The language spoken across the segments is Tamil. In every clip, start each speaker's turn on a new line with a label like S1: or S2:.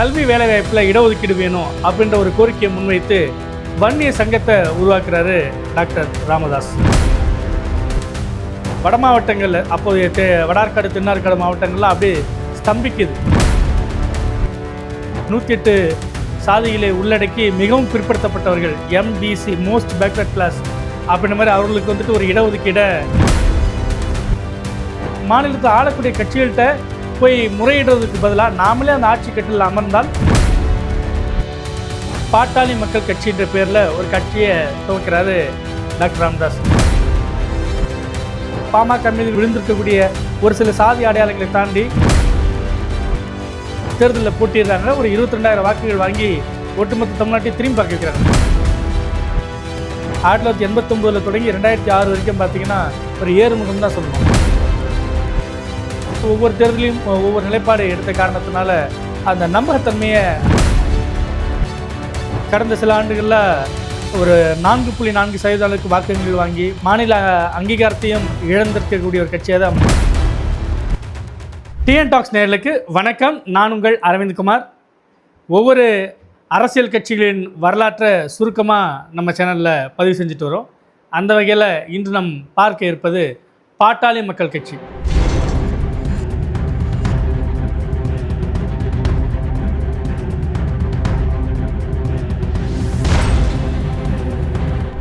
S1: கல்வி வேலைவாய்ப்பில் இடஒதுக்கீடு வேணும் அப்படின்ற ஒரு கோரிக்கையை முன்வைத்து வன்னிய சங்கத்தை உருவாக்குறாரு டாக்டர் ராமதாஸ். வட மாவட்டங்களில் அப்போதைய தே வடார்காடு தென்னார்காடு மாவட்டங்கள்லாம் அப்படியே ஸ்தம்பிக்குது. நூற்றி எட்டு சாதிகளை உள்ளடக்கி மிகவும் பிற்படுத்தப்பட்டவர்கள் எம்பிசி மோஸ்ட் பேக்வர்ட் கிளாஸ் அப்படின்ற மாதிரி அவர்களுக்கு வந்துட்டு ஒரு இடஒதுக்கீடை மாநிலத்தை ஆளக்கூடிய கட்சிகள்கிட்ட போய் முறையிடுறதுக்கு பதிலாக நாமளே அந்த ஆட்சி கட்டில் அமர்ந்தால் பாட்டாளி மக்கள் கட்சின்ற பேரில் ஒரு கட்சியை துவக்கிறாரு டாக்டர் ராமதாஸ். பாமக மீது விழுந்திருக்கக்கூடிய ஒரு சில சாதி அடையாளங்களை தாண்டி தேர்தலில் போட்டிடுறாங்க ஒரு இருபத்தி ரெண்டாயிரம் வாக்குகள் வாங்கி ஒட்டுமொத்த தமிழ்நாட்டை திரும்பி பார்க்க வைக்கிறாங்க. ஆயிரத்தி தொள்ளாயிரத்தி எண்பத்தொம்போதில் தொடங்கி ரெண்டாயிரத்தி ஆறு வரைக்கும் பார்த்தீங்கன்னா ஒரு ஏறுமுகம் தான் சொல்லணும் ஒவ்வொரு தேர்தலையும் ஒவ்வொரு நிலைப்பாடு எடுத்த காரணத்தினால அந்த நம்பகத்தன்மையை கடந்த சில ஆண்டுகளில் ஒரு நான்கு புள்ளி நான்கு சதவீத அளவுக்கு வாக்குகள் வாங்கி மாநில அங்கீகாரத்தையும் இழந்திருக்கக்கூடிய ஒரு கட்சியாக தான் டிஎன் டாக்ஸ் நேர்களுக்கு வணக்கம். நான் உங்கள் அரவிந்த் குமார். ஒவ்வொரு அரசியல் கட்சிகளின் வரலாற்றை சுருக்கமாக நம்ம சேனலில் பதிவு செஞ்சுட்டு வரோம். அந்த வகையில் இன்று நம் பார்க்க இருப்பது பாட்டாளி மக்கள் கட்சி.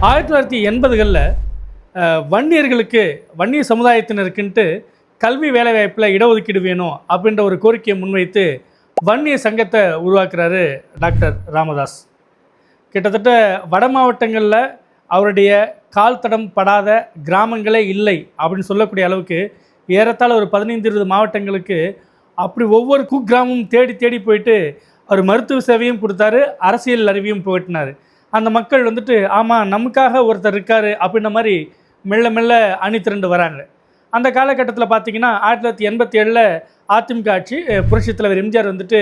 S1: ஆயிரத்தி தொள்ளாயிரத்தி எண்பதுகளில் வன்னியர்களுக்கு வன்னிய சமுதாயத்தினருக்குன்ட்டு கல்வி வேலைவாய்ப்பில் இடஒதுக்கீடு வேணும் அப்படின்ற ஒரு கோரிக்கையை முன்வைத்து வன்னிய சங்கத்தை உருவாக்குறாரு டாக்டர் ராமதாஸ். கிட்டத்தட்ட வட மாவட்டங்களில் அவருடைய கால் தடம் படாத கிராமங்களே இல்லை அப்படின்னு சொல்லக்கூடிய அளவுக்கு ஏறத்தாழ ஒரு பதினைந்து இருபது மாவட்டங்களுக்கு அப்படி ஒவ்வொரு குக்கிராமமும் தேடி தேடி போயிட்டு அவர் மருத்துவ சேவையும் கொடுத்தாரு அரசியல் அறிவியும் புகட்டினார். அந்த மக்கள் வந்துட்டு ஆமாம் நமக்காக ஒருத்தர் இருக்கார் அப்படின்ற மாதிரி மெல்ல மெல்ல அணி திரண்டு வராங்க. அந்த காலகட்டத்தில் பார்த்தீங்கன்னா ஆயிரத்தி தொள்ளாயிரத்தி எண்பத்தி ஏழில் அதிமுக ஆட்சி புரட்சித் தலைவர் எம்ஜிஆர் வந்துட்டு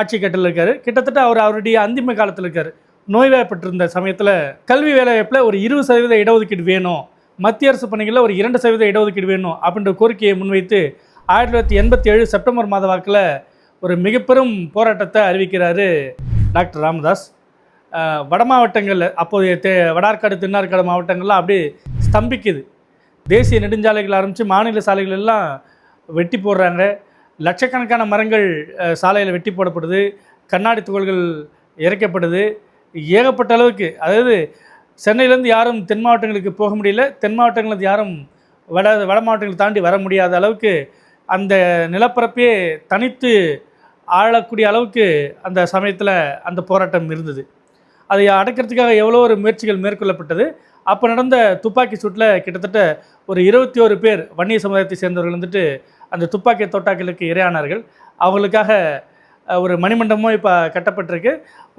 S1: ஆட்சி கட்டில் இருக்கார். கிட்டத்தட்ட அவர் அவருடைய அந்திம காலத்தில் இருக்கார். நோய்வாய்ப்பட்டிருந்த சமயத்தில் கல்வி வேலைவாய்ப்பில் ஒரு இருபது சதவீத இடஒதுக்கீடு வேணும். மத்திய அரசு பணிகளில் ஒரு இரண்டு சதவீத இடஒதுக்கீடு வேணும் அப்படின்ற கோரிக்கையை முன்வைத்து ஆயிரத்தி தொள்ளாயிரத்தி எண்பத்தி ஏழு செப்டம்பர் மாத வாக்கில் ஒரு மிகப்பெரும் போராட்டத்தை அறிவிக்கிறாரு டாக்டர் ராமதாஸ். வட மாவட்டங்களில் அப்போதைய தே வடார்காடு தென்னார்காடு மாவட்டங்கள்லாம் அப்படியே ஸ்தம்பிக்குது. தேசிய நெடுஞ்சாலைகள் ஆரம்பித்து மாநில சாலைகள் எல்லாம் வெட்டி போடுறாங்க. லட்சக்கணக்கான மரங்கள் சாலையில் வெட்டி போடப்படுது. கண்ணாடி துகள்கள் இறைக்கப்படுது. ஏகப்பட்ட அளவுக்கு அதாவது சென்னையிலேருந்து யாரும் தென் மாவட்டங்களுக்கு போக முடியல. தென் மாவட்டங்களுக்கு யாரும் வட வட மாவட்டங்களை தாண்டி வர முடியாத அளவுக்கு அந்த நிலப்பரப்பையே தனித்து ஆளக்கூடிய அளவுக்கு அந்த சமயத்தில் அந்த போராட்டம் இருந்தது. அதை அடக்கிறதுக்காக எவ்வளோ ஒரு முயற்சிகள் மேற்கொள்ளப்பட்டது. அப்போ நடந்த துப்பாக்கி சூட்டில் கிட்டத்தட்ட ஒரு இருபத்தி ஒரு பேர் வன்னிய சமுதாயத்தை சேர்ந்தவர்கள் வந்துட்டு அந்த துப்பாக்கி தோட்டாக்களுக்கு இரையானார்கள். அவங்களுக்காக ஒரு மணிமண்டபமும் இப்போ கட்டப்பட்டிருக்கு.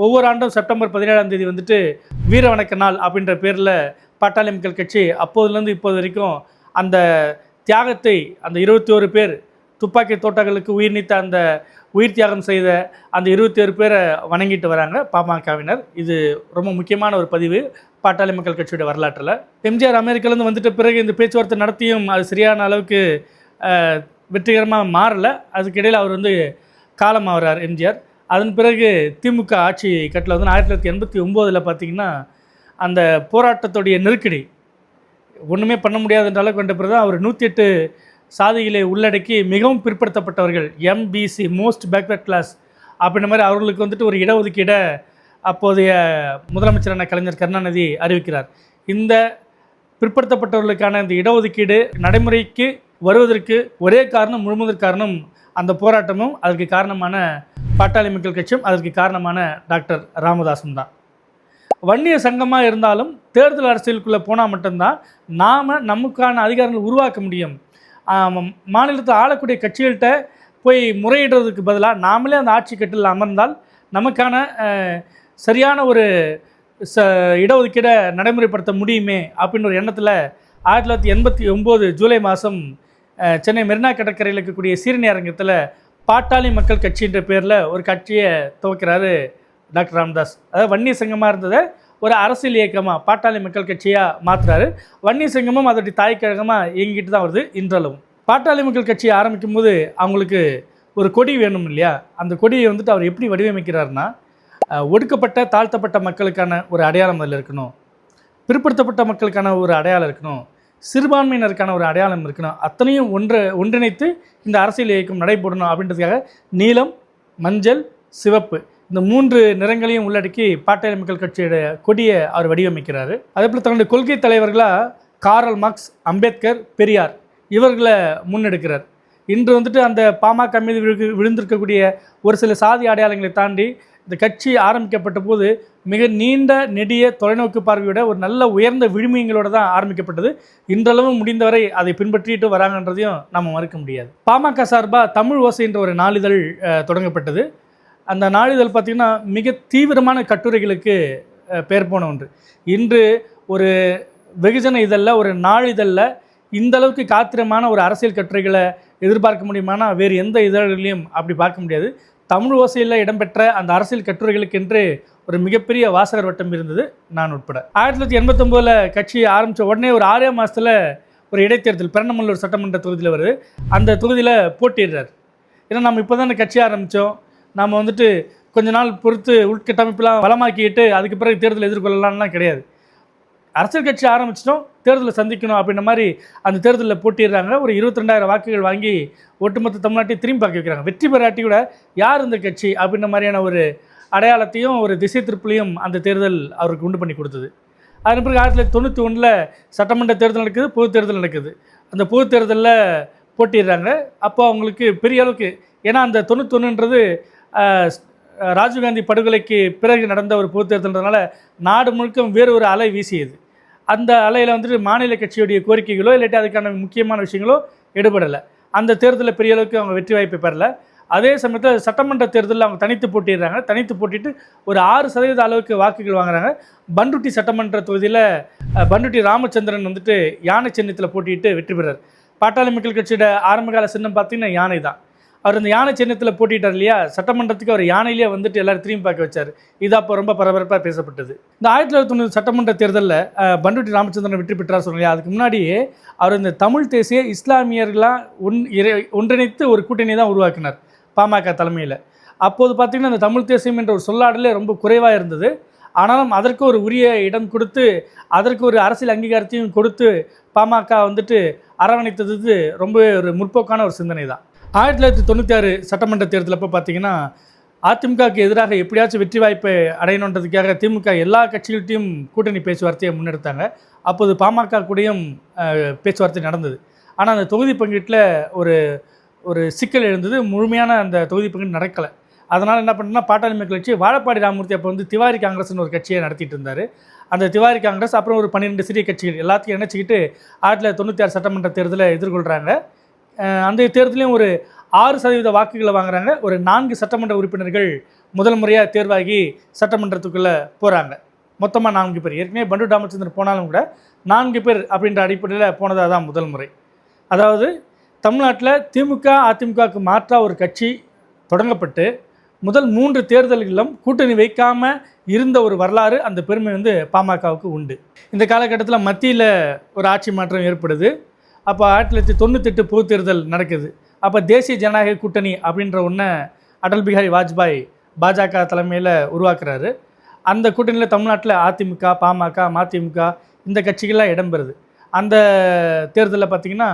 S1: ஒவ்வொரு ஆண்டும் செப்டம்பர் பதினேழாம் தேதி வந்துட்டு வீர வணக்க நாள் அப்படின்ற பேரில் பாட்டாளி மக்கள் கட்சி அப்போதுலேருந்து இப்போது வரைக்கும் அந்த தியாகத்தை அந்த இருபத்தி ஒரு பேர் துப்பாக்கி தோட்டாக்களுக்கு உயிர் நீத்த அந்த உயிர் தியாகம் செய்த அந்த இருபத்தி ஒரு பேரை வணங்கிட்டு வராங்க பாமகவினர். இது ரொம்ப முக்கியமான ஒரு பதிவு. பாட்டாளி மக்கள் கட்சியோட வரலாற்றில். எம்ஜிஆர் அமெரிக்காலேருந்து வந்துட்ட பிறகு இந்த பேச்சுவார்த்தை நடத்தியும் அது சரியான அளவுக்கு வெற்றிகரமாக மாறலை. அதுக்கிடையில் அவர் வந்து காலமாகிறார் எம்ஜிஆர். அதன் பிறகு திமுக ஆட்சி கட்டில் வந்து ஆயிரத்தி தொள்ளாயிரத்தி எண்பத்தி ஒம்போதில் பார்த்தீங்கன்னா அந்த போராட்டத்துடைய நெருக்கடி ஒன்றுமே பண்ண முடியாதுன்ற அளவுக்கு வந்த பிறகு தான் அவர் நூற்றி எட்டு சாதிகளை உள்ளடக்கி மிகவும் பிற்படுத்தப்பட்டவர்கள் எம்பிசி மோஸ்ட் பேக்வர்ட் கிளாஸ் அப்படின்ற மாதிரி அவர்களுக்கு வந்துட்டு ஒரு இடஒதுக்கீட அப்போதைய முதலமைச்சரான கலைஞர் கருணாநிதி அறிவிக்கிறார். இந்த பிற்படுத்தப்பட்டவர்களுக்கான இந்த இடஒதுக்கீடு நடைமுறைக்கு வருவதற்கு ஒரே காரணம் முழுமுதற் காரணம் அந்த போராட்டமும் அதற்கு காரணமான பாட்டாளி மக்கள் கட்சியும் அதற்கு காரணமான டாக்டர் ராமதாசும் தான். வன்னிய சங்கமாக இருந்தாலும் தேர்தல் அரசியலுக்குள்ளே போனால் மட்டும்தான் நாம் நமக்கான அதிகாரங்கள் உருவாக்க முடியும். மாநிலத்தை ஆளக்கூடிய கட்சிகள்கிட்ட போய் முறையிடுறதுக்கு பதிலாக நாமளே அந்த ஆட்சி கட்டில் அமர்ந்தால் நமக்கான சரியான ஒரு ச இடஒதுக்கீடை நடைமுறைப்படுத்த முடியுமே அப்படின்னு ஒரு எண்ணத்தில் ஆயிரத்தி தொள்ளாயிரத்தி எண்பத்தி ஒம்பது ஜூலை மாதம் சென்னை மெரினா கடற்கரையில் இருக்கக்கூடிய சீரணி அரங்கத்தில் பாட்டாளி மக்கள் கட்சின்ற பேரில் ஒரு கட்சியை துவக்கிறாரு டாக்டர் ராம்தாஸ். அதாவது வன்னிய சங்கமாக இருந்ததை ஒரு அரசியல் இயக்கமாக பாட்டாளி மக்கள் கட்சியாக மாற்றுறாரு வன்னி சங்கமும் அதோடைய தாய்க்கழகமாக எங்கிட்டு இயங்கிட்டு தான் வருது இன்றளவும். பாட்டாளி மக்கள் கட்சியை ஆரம்பிக்கும் போது அவங்களுக்கு ஒரு கொடி வேணும் இல்லையா? அந்த கொடியை வந்துட்டு அவர் எப்படி வடிவமைக்கிறாருன்னா ஒடுக்கப்பட்ட தாழ்த்தப்பட்ட மக்களுக்கான ஒரு அடையாளம் அதில் இருக்கணும். பிற்படுத்தப்பட்ட மக்களுக்கான ஒரு அடையாளம் இருக்கணும். சிறுபான்மையினருக்கான ஒரு அடையாளம் இருக்கணும். அத்தனையும் ஒன்று ஒன்றிணைத்து இந்த அரசியல் இயக்கம் நடைபெறணும் அப்படின்றதுக்காக நீலம் மஞ்சள் சிவப்பு இந்த மூன்று நிறங்களையும் உள்ளடக்கி பாட்டாளி மக்கள் கட்சியோட கொடியை அவர் வடிவமைக்கிறார். அதே போல் தன்னுடைய கொள்கை தலைவர்களாக காரல் மார்க்ஸ் அம்பேத்கர் பெரியார் இவர்களை முன்னெடுக்கிறார். இன்று வந்துட்டு அந்த பாமக மீது விழு- விழுந்திருக்கக்கூடிய ஒரு சில சாதி அடையாளங்களை தாண்டி இந்த கட்சி ஆரம்பிக்கப்பட்ட போது மிக நீண்ட நெடிய தொலைநோக்கு பார்வையோட ஒரு நல்ல உயர்ந்த விழுமியங்களோட தான் ஆரம்பிக்கப்பட்டது. இன்றளவும் முடிந்தவரை அதை பின்பற்றிட்டு வராங்கன்றதையும் நம்ம மறுக்க முடியாது. பாமக சார்பாக தமிழ் ஓசை என்ற ஒரு நாளிதழ் தொடங்கப்பட்டது. அந்த நாளிதழ் பார்த்திங்கன்னா மிக தீவிரமான கட்டுரைகளுக்கு பேர் பெயர் போன ஒன்று. இன்று ஒரு வெகுஜன இதழில் ஒரு நாளிதழில் இந்த அளவுக்கு காத்திரமான ஒரு அரசியல் கட்டுரைகளை எதிர்பார்க்க முடியுமானா வேறு எந்த இதழ்களையும் அப்படி பார்க்க முடியாது. தமிழ் ஓசையில் இடம்பெற்ற அந்த அரசியல் கட்டுரைகளுக்கென்று ஒரு மிகப்பெரிய வாசகர் வட்டம் இருந்தது நான் உட்பட. ஆயிரத்தி தொள்ளாயிரத்தி எண்பத்தொம்போதில் கட்சி ஆரம்பித்த உடனே ஒரு ஆறே மாதத்தில் ஒரு இடைத்தேர்தல் பெருநமல்லூர் சட்டமன்ற தொகுதியில் வருது. அந்த தொகுதியில் போட்டிடுறார் ஏன்னா நம்ம இப்போ தானே கட்சி ஆரம்பித்தோம் நாம் வந்துட்டு கொஞ்ச நாள் பொறுத்து உள்கட்டமைப்பெல்லாம் வளமாக்கிட்டு அதுக்கு பிறகு தேர்தல் எதிர்கொள்ளலாம்லாம் கிடையாது. அரசியல் கட்சி ஆரம்பிச்சிட்டோம் தேர்தலை சந்திக்கணும் அப்படின்ற மாதிரி அந்த தேர்தலில் போட்டிடுறாங்க ஒரு இருபத்தி ரெண்டாயிரம் வாக்குகள் வாங்கி ஒட்டுமொத்த தமிழ்நாட்டையும் திரும்பி பார்க்க வைக்கிறாங்க. வெற்றி பெறாட்டி கூட யார் இந்த கட்சி அப்படின்ற மாதிரியான ஒரு அடையாளத்தையும் ஒரு திசை திருப்பலையும் அந்த தேர்தல் அவருக்கு உண்டு பண்ணி கொடுத்தது. அதன் பிறகு ஆயிரத்தி தொள்ளாயிரத்தி தொண்ணூற்றி ஒன்றில் சட்டமன்ற தேர்தல் நடக்குது பொது தேர்தல் நடக்குது. அந்த பொது தேர்தலில் போட்டிடுறாங்க அப்போ அவங்களுக்கு பெரிய அளவுக்கு ஏன்னா அந்த தொண்ணூத்தொன்னுன்றது ராஜீவ்காந்தி படுகொலைக்கு பிறகு நடந்த ஒரு பொது தேர்தல்ன்றதுனால நாடு முழுக்க வேறு ஒரு அலை வீசியது. அந்த அலையில் வந்துட்டு மாநில கட்சியுடைய கோரிக்கைகளோ இல்லாட்டி அதுக்கான முக்கியமான விஷயங்களோ எடுபடலை. அந்த தேர்தலில் பெரிய அளவுக்கு அவங்க வெற்றி வாய்ப்பை பெறல. அதே சமயத்தில் சட்டமன்ற தேர்தலில் அவங்க தனித்து போட்டிடுறாங்க. தனித்து போட்டிட்டு ஒரு ஆறு சதவீத அளவுக்கு வாக்குகள் வாங்குறாங்க. பண்ருட்டி சட்டமன்ற தொகுதியில் பண்ருட்டி ராமச்சந்திரன் வந்துட்டு யானை சின்னத்தில் போட்டிட்டு வெற்றி பெறார். பாட்டாளி மக்கள் கட்சியோட ஆரம்பகால சின்னம் பார்த்திங்கன்னா யானை தான் அவர் இந்த யானை சின்னத்தில் போட்டிட்டார் இல்லையா? சட்டமன்றத்துக்கு அவர் யானையிலேயே வந்துட்டு எல்லாரும் திரும்பி பார்க்க வச்சார். இது அப்போ ரொம்ப பரபரப்பாக பேசப்பட்டது. இந்த ஆயிரத்தி தொள்ளாயிரத்தி தொண்ணூறு சட்டமன்ற தேர்தலில் பண்டுட்டி ராமச்சந்திரன் வெற்றி பெற்றார் சொன்னாங்க அதுக்கு முன்னாடியே அவர் இந்த தமிழ் தேசிய இஸ்லாமியர்களாக ஒன் இறை ஒன்றிணைத்து ஒரு கூட்டணி தான் உருவாக்கினார் பாமக தலைமையில். அப்போது பார்த்திங்கன்னா இந்த தமிழ் தேசியம் என்ற ஒரு சொல்லாடலே ரொம்ப குறைவாக இருந்தது. ஆனாலும் அதற்கு ஒரு உரிய இடம் கொடுத்து அதற்கு ஒரு அரசியல் அங்கீகாரத்தையும் கொடுத்து பாமக வந்துட்டு அரவணைத்தது ரொம்ப ஒரு முற்போக்கான ஒரு சிந்தனை தான் ஆயிரத்தி தொள்ளாயிரத்தி தொண்ணூற்றி ஆறு சட்டமன்ற தேர்தலப்போ பார்த்தீங்கன்னா அதிமுகவுக்கு எதிராக எப்படியாச்சும் வெற்றி வாய்ப்பை அடையணுன்றதுக்காக திமுக எல்லா கட்சிகள்கிட்டையும் கூட்டணி பேச்சுவார்த்தையை முன்னெடுத்தாங்க. அப்போது பாமக கூடயும் பேச்சுவார்த்தை நடந்தது. ஆனால் அந்த தொகுதி பங்கீட்டில் ஒரு ஒரு சிக்கல் எழுந்தது. முழுமையான அந்த தொகுதி பங்கீடு நடக்கலை. அதனால் என்ன பண்ணால் பாட்டாளி மக்கள் கட்சி வாழப்பாடி ராமமூர்த்தி அப்போ வந்து திவாரி காங்கிரஸ்னு ஒரு கட்சியை நடத்திட்டு இருந்தார். அந்த திவாரி காங்கிரஸ் அப்புறம் ஒரு பன்னிரெண்டு சிறிய கட்சிகள் எல்லாத்தையும் இணைச்சிக்கிட்டு ஆயிரத்தி தொள்ளாயிரத்தி தொண்ணூற்றி ஆறு சட்டமன்ற தேர்தலை எதிர்கொள்கிறாங்க அந்த தேர்தலையும் ஒரு ஆறு சதவீத வாக்குகளை வாங்குறாங்க. ஒரு நான்கு சட்டமன்ற உறுப்பினர்கள் முதல் முறையாக தேர்வாகி சட்டமன்றத்துக்குள்ளே போகிறாங்க மொத்தமாக நான்கு பேர். ஏற்கனவே பண்டு ராமச்சந்திரன் போனாலும் கூட நான்கு பேர் அப்படின்ற அடிப்படையில் போனதாக தான் முதல் முறை. அதாவது தமிழ்நாட்டில் திமுக அதிமுகவுக்கு மாற்றாக ஒரு கட்சி தொடங்கப்பட்டு முதல் மூன்று தேர்தல்களிலும் கூட்டணி வைக்காமல் இருந்த ஒரு வரலாறு அந்த பெருமை வந்து பாமகவுக்கு உண்டு. இந்த காலகட்டத்தில் மத்தியில் ஒரு ஆட்சி மாற்றம் ஏற்படுது. அப்போ ஆயிரத்தி தொள்ளாயிரத்தி தொண்ணூத்தெட்டு பொது தேர்தல் நடக்குது. அப்போ தேசிய ஜனநாயக கூட்டணி அப்படின்ற ஒன்றை அடல் பிஹாரி வாஜ்பாய் பாஜக தலைமையில் உருவாக்குறாரு. அந்த கூட்டணியில் தமிழ்நாட்டில் அதிமுக பாமக மதிமுக இந்த கட்சிகள்லாம் இடம்பெறுது. அந்த தேர்தலில் பார்த்திங்கன்னா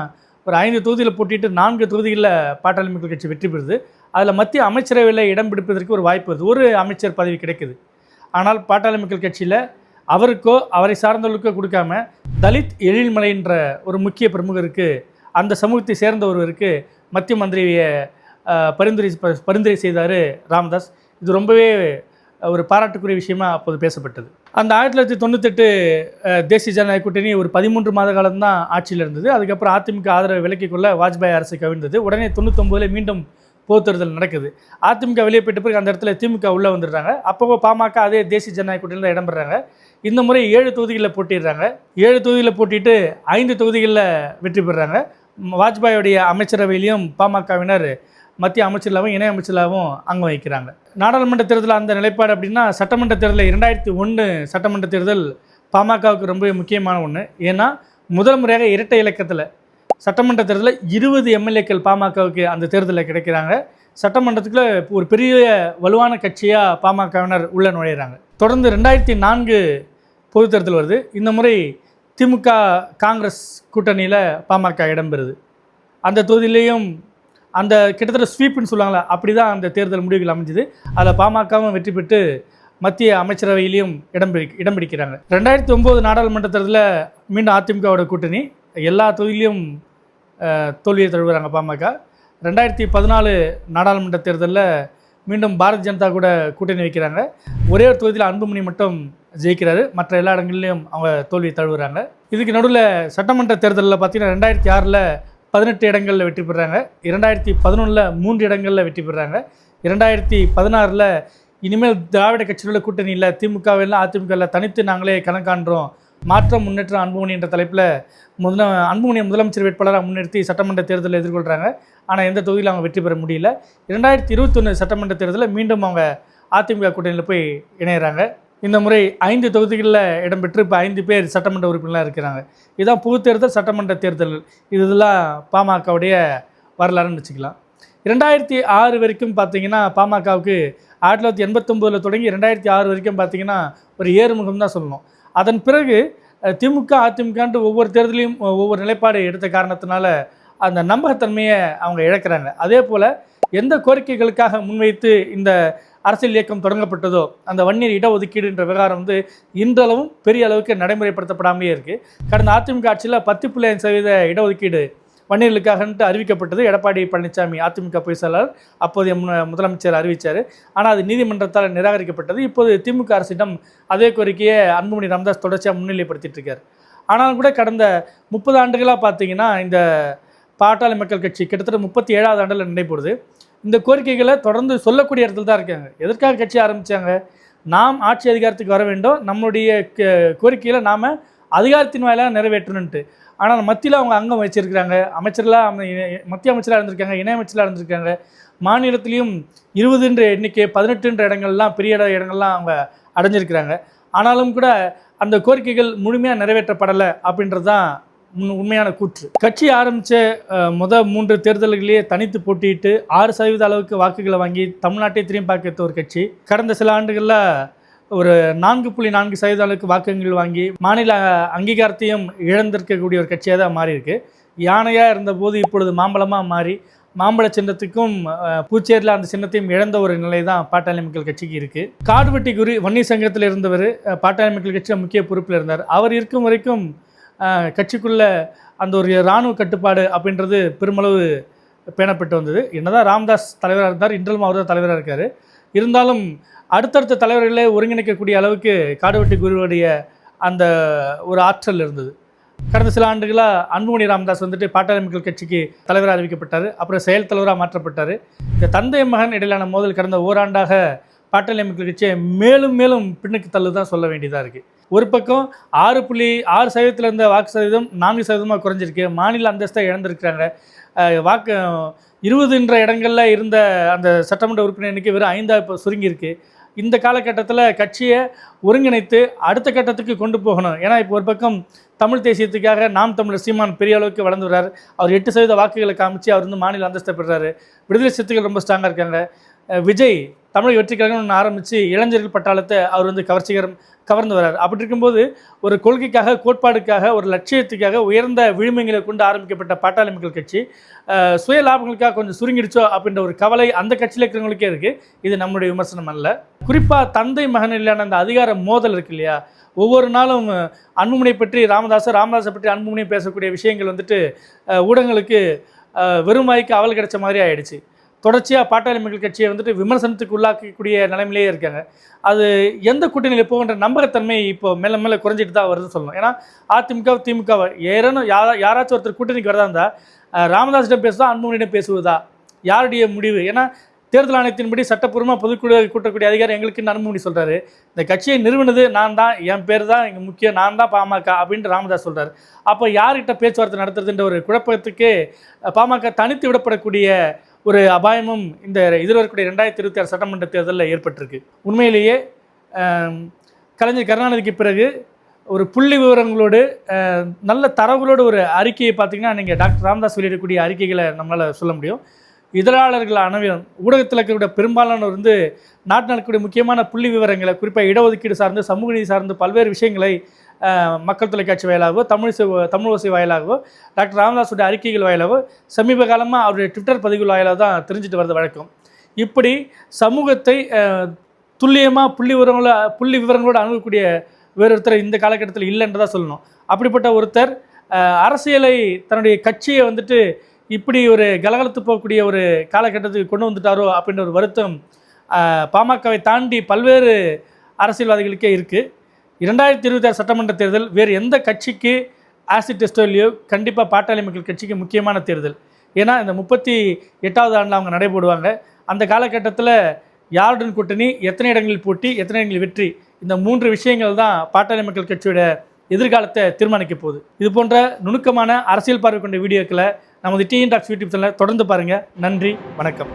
S1: ஒரு ஐந்து தொகுதியில் போட்டிட்டு நான்கு தொகுதிகளில் பாட்டாளி மக்கள் கட்சி வெற்றி பெறுது. அதில் மத்திய அமைச்சரவையில் இடம் பிடிப்பதற்கு ஒரு வாய்ப்பு வருது. ஒரு அமைச்சர் பதவி கிடைக்குது. ஆனால் பாட்டாளி மக்கள் கட்சியில் அவருக்கோ அவரை சார்ந்தவர்களுக்கோ கொடுக்காம தலித் எழில்மலைன்ற ஒரு முக்கிய பிரமுகருக்கு அந்த சமூகத்தை சேர்ந்த ஒருவருக்கு மத்திய மந்திரியை பரிந்துரை பரிந்துரை செய்தார் ராமதாஸ். இது ரொம்பவே ஒரு பாராட்டுக்குரிய விஷயமா அப்போது பேசப்பட்டது. அந்த ஆயிரத்தி தொள்ளாயிரத்தி தொண்ணூத்தெட்டு தேசிய ஜனநாயக கூட்டணி ஒரு பதிமூன்று மாத காலம்தான் ஆட்சியில் இருந்தது. அதுக்கப்புறம் அதிமுக ஆதரவை விலக்கிக் கொள்ள வாஜ்பாய் அரசு கவிழ்ந்தது. உடனே தொண்ணூத்தொம்பதுல மீண்டும் பொது நடக்குது. அதிமுக வெளியே போயிட்ட பிறகு அந்த இடத்துல திமுக உள்ளே வந்துடுறாங்க. அப்போ பாமக அதே தேசிய ஜனநாயக கூட்டணியில் தான் இடம்பெறாங்க இந்த முறை ஏழு தொகுதிகளில் போட்டிடுறாங்க ஏழு தொகுதியில் போட்டிட்டு ஐந்து தொகுதிகளில் வெற்றி பெறுறாங்க. ம், வாஜ்பாயுடைய அமைச்சரவையிலையும் பாமகவினர் மத்திய அமைச்சர்களாகவும் இணை அமைச்சர்களாகவும் அங்கம் வகிக்கிறாங்க. நாடாளுமன்ற தேர்தல் அந்த நிலைப்பாடு அப்படின்னா சட்டமன்ற தேர்தலில் இரண்டாயிரத்தி ஒன்று சட்டமன்ற தேர்தல் பாமகவுக்கு ரொம்ப முக்கியமான ஒன்று ஏன்னா முதல் முறையாக இரட்டை இலக்கத்தில் சட்டமன்ற தேர்தலில் இருபது எம்எல்ஏக்கள் பாமகவுக்கு அந்த தேர்தலில் கிடைக்கிறாங்க. சட்டமன்றத்துக்குள்ள ஒரு பெரிய வலுவான கட்சியாக பாமகவினர் உள்ளே நுழையிறாங்க. தொடர்ந்து ரெண்டாயிரத்தி நான்கு பொது தேர்தல் வருது. இந்த முறை திமுக காங்கிரஸ் கூட்டணியில் பாமக இடம்பெறுது அந்த தொகுதியிலையும் அந்த கிட்டத்தட்ட ஸ்வீப்னு சொல்லுவாங்களே அப்படி தான் அந்த தேர்தல் முடிவுகள் அமைஞ்சுது. அதில் பாமகவும் வெற்றி பெற்று மத்திய அமைச்சரவையிலையும் இடம் பிடி இடம் பிடிக்கிறாங்க. ரெண்டாயிரத்தி ஒம்பது நாடாளுமன்ற தேர்தலில் மீண்டும் அதிமுகவோட கூட்டணி. எல்லா தொகுதியிலையும் தோல்வியை தழுவுறாங்க பாமக. ரெண்டாயிரத்தி பதினாலு நாடாளுமன்ற தேர்தலில் மீண்டும் பாரதிய ஜனதா கூட கூட்டணி வைக்கிறாங்க. ஒரே ஒரு தொகுதியில் அன்புமணி மட்டும் ஜெயிக்கிறாரு. மற்ற எல்லா இடங்கள்லையும் அவங்க தோல்வியை தழுவுறாங்க. இதுக்கு நடுவில் சட்டமன்ற தேர்தலில் பார்த்தீங்கன்னா ரெண்டாயிரத்தி ஆறில் பதினெட்டு இடங்களில் வெற்றி பெறாங்க. இரண்டாயிரத்தி பதினொன்றில் மூன்று இடங்களில் வெற்றி பெறாங்க. இரண்டாயிரத்தி பதினாறில் இனிமேல் திராவிட கட்சிகளோட கூட்டணியில் திமுகவெல்லாம் அதிமுகவில் தனித்து நாங்களே கணக்காண்டுறோம் மாற்றம் முன்னேற்றம் அன்புமணி என்ற தலைப்பில் முதல அன்புமணியை முதலமைச்சர் வேட்பாளராக முன்னிறுத்தி சட்டமன்ற தேர்தலில் எதிர்கொள்கிறாங்க ஆனால் எந்த தொகுதியில் அவங்க வெற்றி பெற முடியல. இரண்டாயிரத்தி இருபத்தொன்று சட்டமன்ற தேர்தலில் மீண்டும் அவங்க அதிமுக கூட்டணியில் போய் இணையிறாங்க. இந்த முறை ஐந்து தொகுதிகளில் இடம்பெற்று இப்போ ஐந்து பேர் சட்டமன்ற உறுப்பினராக இருக்கிறாங்க. இதுதான் பொது தேர்தல் சட்டமன்ற தேர்தல் இது இதெல்லாம் பாமகவுடைய வரலாறுன்னு வச்சுக்கலாம். இரண்டாயிரத்தி ஆறு வரைக்கும் பார்த்தீங்கன்னா பாமகவுக்கு ஆயிரத்தி தொள்ளாயிரத்தி எண்பத்தொம்போதில் தொடங்கி ரெண்டாயிரத்தி ஆறு வரைக்கும் பார்த்தீங்கன்னா ஒரு ஏறுமுகம் தான் சொல்லணும். அதன் பிறகு திமுக அதிமுகன்ட்டு ஒவ்வொரு தேர்தலையும் ஒவ்வொரு நிலைப்பாடு எடுத்த காரணத்தினால அந்த நம்பகத்தன்மையை அவங்க இழக்கிறாங்க. அதே போல் எந்த கோரிக்கைகளுக்காக முன்வைத்து இந்த அரசியல் இயக்கம் தொடங்கப்பட்டதோ அந்த வன்னியர் இடஒதுக்கீடுன்ற விவகாரம் வந்து இன்றளவும் பெரிய அளவுக்கு நடைமுறைப்படுத்தப்படாமலே இருக்குது கடந்த அதிமுக ஆட்சியில் பத்து புள்ளி ஐந்து சதவீத இடஒதுக்கீடு வன்னியர்களுக்காகன்ட்டு அறிவிக்கப்பட்டது. எடப்பாடி பழனிசாமி அதிமுக பொய் செயலாளர் அப்போதைய முதலமைச்சர் அறிவித்தார் ஆனால் அது நீதிமன்றத்தால் நிராகரிக்கப்பட்டது. இப்போது திமுக அரசிடம் அதே கோரிக்கையை அன்புமணி ராமதாஸ் தொடர்ச்சியாக முன்னிலைப்படுத்திட்டு இருக்கார். ஆனாலும் கூட கடந்த முப்பது ஆண்டுகளாக பார்த்தீங்கன்னா இந்த பாட்டாளி மக்கள் கட்சி கிட்டத்தட்ட முப்பத்தி ஏழாவது ஆண்டில் நடைபெறுது இந்த கோரிக்கைகளை தொடர்ந்து சொல்லக்கூடிய இடத்துல தான் இருக்காங்க. எதற்காக கட்சி ஆரம்பித்தாங்க நாம் ஆட்சி அதிகாரத்துக்கு வர வேண்டும். நம்மளுடைய க- கோரிக்கைகளை நாம் அதிகாரத்தின் வாயிலாக நிறைவேற்றணுன்ட்டு ஆனால் மத்தியில் அவங்க அங்கம் வச்சிருக்கிறாங்க. அமைச்சர்களாக அமை- மத்திய அமைச்சராக இருந்திருக்காங்க இணையமைச்சராக இருந்திருக்காங்க. மாநிலத்திலையும் இருபதுன்ற எண்ணிக்கை பதினெட்டுன்ற இடங்கள்லாம் பெரிய இட இடங்கள்லாம் அவங்க அடைஞ்சிருக்கிறாங்க. ஆனாலும் கூட அந்த கோரிக்கைகள் முழுமையாக நிறைவேற்றப்படலை அப்படின்றது தான் உண்மையான கூற்று. கட்சி ஆரம்பித்த முதல் மூன்று தேர்தல்களிலேயே தனித்து போட்டியிட்டு ஆறு சதவீத அளவுக்கு வாக்குகளை வாங்கி தமிழ்நாட்டை திரும்பி பார்க்க ஒரு கட்சி. கடந்த சில ஆண்டுகளில் ஒரு நான்கு புள்ளி நான்கு சதவீத அளவுக்கு வாக்குகள் வாங்கி மாநில அங்கீகாரத்தையும் இழந்திருக்கக்கூடிய ஒரு கட்சியாக தான் மாறியிருக்கு. யானையாக இருந்தபோது இப்பொழுது மாம்பழமாக மாறி மாம்பழ சின்னத்துக்கும் பூச்சேரியில் அந்த சின்னத்தையும் இழந்த ஒரு நிலை தான் பாட்டாளி மக்கள் கட்சிக்கு இருக்குது காடுவெட்டி குறி வன்னி சங்கத்தில் இருந்தவர் பாட்டாளி மக்கள் கட்சியில் முக்கிய பொறுப்பில் இருந்தார். அவர் இருக்கும் வரைக்கும் கட்சிக்குள்ள அந்த ஒரு இராணுவ கட்டுப்பாடு அப்படின்றது பெருமளவு பேணப்பட்டு வந்தது. என்னதான் ராம்தாஸ் தலைவராக இருந்தார் இன்றலும் அவர் தான் தலைவராக இருக்கார். இருந்தாலும் அடுத்தடுத்த தலைவர்களே ஒருங்கிணைக்கக்கூடிய அளவுக்கு காடுவெட்டி குருவுடைய அந்த ஒரு ஆற்றல் இருந்தது. கடந்த சில ஆண்டுகளாக அன்புமணி ராமதாஸ் வந்துட்டு பாட்டாளி மக்கள் கட்சிக்கு தலைவராக அறிவிக்கப்பட்டார். அப்புறம் செயல் தலைவராக மாற்றப்பட்டார். இந்த தந்தை மகன் இடையிலான மோதல் கடந்த ஓராண்டாக பாட்டாளி மக்கள் கட்சியை மேலும் மேலும் பின்னுக்கு தள்ளு தான் சொல்ல வேண்டியதாக இருக்குது ஒரு பக்கம் ஆறு புள்ளி ஆறு சதவீதத்தில் இருந்த வாக்கு சதவீதம் நான்கு சதவீதமாக குறைஞ்சிருக்கு. மாநில அந்தஸ்தை இழந்திருக்கிறாங்க. வாக்கு இருபதுன்ற இடங்களில் இருந்த அந்த சட்டமன்ற உறுப்பினர் எண்ணிக்கை வெறும் ஐந்தாக இப்போ சுருங்கியிருக்கு. இந்த காலகட்டத்தில் கட்சியை ஒருங்கிணைத்து அடுத்த கட்டத்துக்கு கொண்டு போகணும். ஏன்னா இப்போ ஒரு பக்கம் தமிழ் தேசியத்துக்காக நாம் தமிழர் சீமான் பெரிய அளவுக்கு வளர்ந்து வர்றாரு. அவர் எட்டு சதவீத வாக்குகளை காமிச்சு அவர் வந்து மாநில அந்தஸ்தை பெறுறாரு. விடுதலை சிறுத்தைகள் ரொம்ப ஸ்ட்ராங்காக இருக்காங்க. விஜய் தமிழ் வெற்றிக்காக ஒன்று ஆரம்பித்து இளைஞர்கள் பட்டாளத்தை அவர் வந்து கவர்ச்சிகரம் கவர்ந்து வர்றார். அப்படி இருக்கும்போது ஒரு கொள்கைக்காக கோட்பாடுக்காக ஒரு லட்சியத்துக்காக உயர்ந்த விழுமைகளை கொண்டு ஆரம்பிக்கப்பட்ட பாட்டாளி மக்கள் கட்சி சுய லாபங்களுக்காக கொஞ்சம் சுருங்கிடுச்சோ அப்படின்ற ஒரு கவலை அந்த கட்சியில் இருக்கிறவங்களுக்கே இருக்குது இது நம்முடைய விமர்சனம் அல்ல. குறிப்பாக தந்தை மகன் இல்லையான அந்த அதிகார மோதல் இருக்கு இல்லையா? ஒவ்வொரு நாளும் அன்புமணியை பற்றி ராமதாசர் ராமதாஸை பற்றி அன்புமணியை பேசக்கூடிய விஷயங்கள் வந்துட்டு ஊடகங்களுக்கு வெறும் வாய்க்கு அவல் கிடைச்ச மாதிரி ஆயிடுச்சு. தொடர்ச்சியாக பாட்டாளி மக்கள் கட்சியை வந்துட்டு விமர்சனத்துக்கு உள்ளாக்கக்கூடிய நிலைமையிலேயே இருக்காங்க. அது எந்த கூட்டணியில் போகின்ற நம்பகத்தன்மை இப்போ மேல மேலே குறைஞ்சிட்டு தான் வருதுன்னு சொல்லணும். ஏன்னா அதிமுக திமுக ஏறனும் யாரா யாராச்சும் ஒருத்தர் கூட்டணிக்கு வரதா இருந்தால் ராமதாஸிடம் பேசுதா அன்புமணியிடம் பேசுவதா? யாருடைய முடிவு? ஏன்னா தேர்தல் ஆணையத்தின்படி சட்டப்பூர்வமாக பொதுக்குழு கூட்டக்கூடிய அதிகாரி எங்களுக்கு அனுமதி சொல்கிறாரு இந்த கட்சியை நிறுவனது நான் தான் என் பேர் தான் இங்கே முக்கியம் நான் தான் பாமக அப்படின்ட்டு ராமதாஸ் சொல்கிறார் அப்போ யார்கிட்ட பேச்சுவார்த்தை நடத்துறதுன்ற ஒரு குழப்பத்துக்கு பாமக தனித்து விடப்படக்கூடிய ஒரு அபாயமும் இந்த இதில் இருக்கக்கூடிய ரெண்டாயிரத்தி இருபத்தி ஆறு சட்டமன்ற தேர்தலில் ஏற்பட்டிருக்கு. உண்மையிலேயே கலைஞர் கருணாநிதிக்கு பிறகு ஒரு புள்ளி விவரங்களோடு நல்ல தரவுகளோடு ஒரு அறிக்கையை பார்த்தீங்கன்னா நீங்கள் டாக்டர் ராம்தாஸ் வெளியிடக்கூடிய அறிக்கைகளை நம்மளால் சொல்ல முடியும். இதழாளர்கள் அனைவரும் ஊடகத்தில் இருக்கக்கூடிய பெரும்பாலானோர் வந்து நாட்டில் இருக்கக்கூடிய முக்கியமான புள்ளி விவரங்களை குறிப்பாக இடஒதுக்கீடு சார்ந்து சமூக நீதி சார்ந்து பல்வேறு விஷயங்களை மக்கள் தொலைக்காட்சி வாயிலாகவோ தமிழ் தமிழ் ஓசை வாயிலாகவோ டாக்டர் ராமதாஸுடைய அறிக்கைகள் வாயிலாகவோ சமீப காலமாக அவருடைய ட்விட்டர் பதிவுகள் வாயிலாக தான் தெரிஞ்சுட்டு வரது வழக்கம். இப்படி சமூகத்தை துல்லியமாக புள்ளி விவரங்கள புள்ளி விவரங்களோடு அணுகக்கூடிய வேறு ஒருத்தர் இந்த காலகட்டத்தில் இல்லைன்றதா சொல்லணும். அப்படிப்பட்ட ஒருத்தர் அரசியலை தன்னுடைய கட்சியை வந்துட்டு இப்படி ஒரு கலகலத்து போகக்கூடிய ஒரு காலகட்டத்துக்கு கொண்டு வந்துட்டாரோ அப்படின்ற ஒரு வருத்தம் பாமகவை தாண்டி பல்வேறு அரசியல்வாதிகளுக்கே இருக்குது இரண்டாயிரத்தி இருபத்தாறு சட்டமன்ற தேர்தல் வேறு எந்த கட்சிக்கு ஆசிட் டெஸ்டோ இல்லையோ கண்டிப்பாக பாட்டாளி மக்கள் கட்சிக்கு முக்கியமான தேர்தல். ஏன்னா இந்த முப்பத்தி எட்டாவது ஆண்டில் அவங்க நடைபெறுவாங்க. அந்த காலகட்டத்தில் யாருடன் கூட்டணி எத்தனை இடங்களில் போட்டி எத்தனை இடங்களில் வெற்றி இந்த மூன்று விஷயங்கள் தான் பாட்டாளி மக்கள் கட்சியோட எதிர்காலத்தை தீர்மானிக்க போகுது. இது போன்ற நுணுக்கமான அரசியல் பார்வை கொண்ட வீடியோக்களை நமது டிஎன் டாக்ஸ் யூடியூப் சேனலை தொடர்ந்து பாருங்கள் நன்றி வணக்கம்.